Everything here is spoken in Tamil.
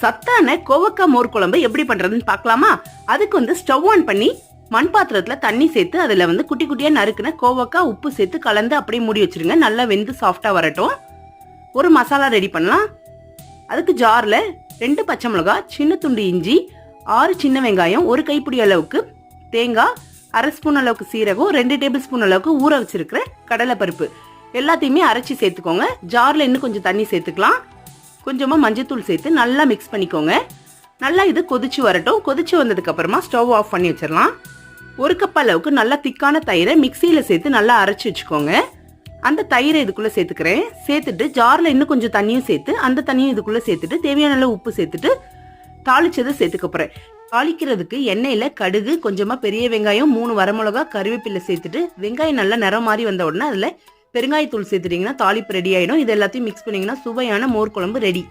சத்தான கோவக்காய் மோர் குழம்பு எப்படி பண்றதுன்னு பார்க்கலாமா? அதுக்கு வந்து ஸ்டவ் ஆன் பண்ணி மண் பாத்திரத்துல தண்ணி சேர்த்து அதுல வந்து குட்டி குட்டியா நறுக்குன கோவக்காய் உப்பு சேர்த்து கலந்து அப்படியே மூடி வச்சிருங்க. நல்லா வெந்து சாஃப்டா வரட்டும். ஒரு மசாலா ரெடி பண்ணலாம். அதுக்கு ஜார்ல ரெண்டு பச்சை மிளகாய் சின்ன துண்டு இஞ்சி ஆறு சின்ன வெங்காயம் ஒரு கைப்பிடி அளவுக்கு தேங்காய் அரை ஸ்பூன் அளவுக்கு சீரகம் ரெண்டு டேபிள் ஸ்பூன் அளவுக்கு ஊற வச்சிருக்கிற கடலைப்பருப்பு. எல்லாத்தையுமே அரைச்சி சேர்த்துக்கோங்க. ஜார்ல இன்னும் கொஞ்சம் தண்ணி சேர்த்துக்கலாம். கொஞ்சமாக மஞ்சத்தூள் சேர்த்து நல்லா மிக்ஸ் பண்ணிக்கோங்க. நல்லா இது கொதிச்சு வரட்டும். கொதிச்சு வந்ததுக்கப்புறமா ஸ்டவ் ஆஃப் பண்ணி வச்சிடலாம். ஒரு கப் அளவுக்கு நல்லா திக்கான தயிரை மிக்சியில் சேர்த்து நல்லா அரைச்சி வச்சுக்கோங்க. அந்த தயிரை இதுக்குள்ளே சேர்த்துக்கிறேன். சேர்த்துட்டு ஜாரில் இன்னும் கொஞ்சம் தண்ணியும் சேர்த்து அந்த தண்ணியும் இதுக்குள்ளே சேர்த்துட்டு தேவையான அளவு உப்பு சேர்த்துட்டு தாளிச்சதை சேர்த்துக்க போகிறேன் தாளிக்கிறதுக்கு எண்ணெயில் கடுகு கொஞ்சமாக பெரிய வெங்காயம் மூணு வரமிளகா கருவேப்பிலை சேர்த்துட்டு வெங்காயம் நல்லா நிறம் மாதிரி வந்த உடனே அதில் பெருங்காயத்தூள் சேர்த்துட்டிங்கன்னா தாளிப்பு ரெடி ஆகிடும் இது எல்லாத்தையும் மிக்ஸ் பண்ணிங்கன்னா சுவையான மோர் குழம்பு ரெடி